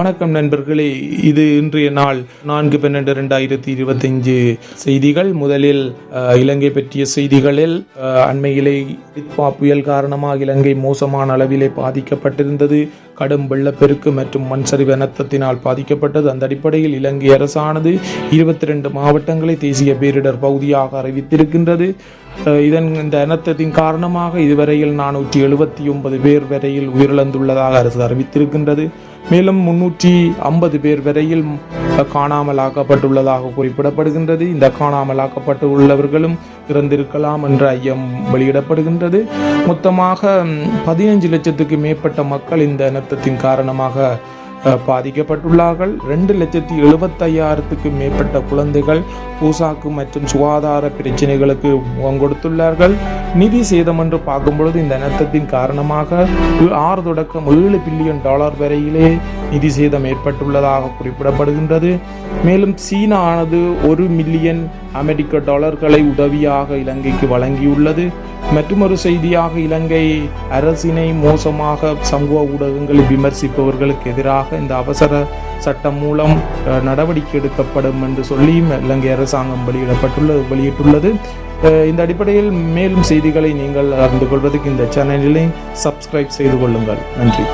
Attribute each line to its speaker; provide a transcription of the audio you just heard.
Speaker 1: வணக்கம் நண்பர்களே இது இன்றைய நாள் நான்கு பன்னெண்டு ரெண்டாயிரத்தி இருபத்தஞ்சு செய்திகள். முதலில் இலங்கை பற்றிய செய்திகளில் அண்மையிலே இத்பா புயல் காரணமாக இலங்கை மோசமான அளவிலே பாதிக்கப்பட்டிருந்தது. கடும் வெள்ளப்பெருக்கு மற்றும் மண்சரிவு அனர்த்தத்தினால் பாதிக்கப்பட்டது. அந்த அடிப்படையில் இலங்கை அரசானது இருபத்தி ரெண்டு மாவட்டங்களை தேசிய பேரிடர் பகுதியாக அறிவித்திருக்கின்றது. இதன் இந்த அனர்த்தத்தின் காரணமாக இதுவரையில் நானூற்றி எழுபத்தி ஒன்பது பேர் வரையில் உயிரிழந்துள்ளதாக அரசு அறிவித்திருக்கின்றது. மேலும் முன்னூற்றி ஐம்பது பேர் வரையில் காணாமலாக்கப்பட்டுள்ளதாக குறிப்பிடப்படுகின்றது. இந்த காணாமலாக்கப்பட்டு உள்ளவர்களும் இறந்திருக்கலாம் என்ற ஐயம் வெளியிடப்படுகின்றது. மொத்தமாக பதினைஞ்சு லட்சத்துக்கு மேற்பட்ட மக்கள் இந்த அனர்த்தத்தின் காரணமாக பாதிக்கப்பட்டுள்ளார்கள். ரெண்டு லட்சத்தி எழுபத்தையாயிரத்துக்கு மேற்பட்ட குழந்தைகள் பூசாக்கு மற்றும் சுகாதார பிரச்சனைகளுக்கு முகம் கொடுத்துள்ளார்கள். நிதி சேதம் என்று பார்க்கும் பொழுது இந்த அனர்த்தத்தின் காரணமாக ஆறு தொடக்கம் ஏழு பில்லியன் டாலர் வரையிலே நிதி சேதம் ஏற்பட்டுள்ளதாக குறிப்பிடப்படுகின்றது. மேலும் சீனா ஆனது ஒரு மில்லியன் அமெரிக்க டாலர்களை உதவியாக இலங்கைக்கு வழங்கியுள்ளது. மற்றொரு செய்தியாக இலங்கை அரசினை மோசமாக சமூக ஊடகங்களில் விமர்சிப்பவர்களுக்கு எதிராக இந்த அவசர சட்டம் மூலம் நடவடிக்கை எடுக்கப்படும் என்று சொல்லி இலங்கை அரசாங்கம் வெளியிடப்பட்டுள்ளது வெளியிட்டுள்ளது. இந்த அடிப்படையில் மேலும் செய்திகளை நீங்கள் அறிந்து கொள்வதற்கு இந்த சேனலினை சப்ஸ்கிரைப் செய்து கொள்ளுங்கள். நன்றி.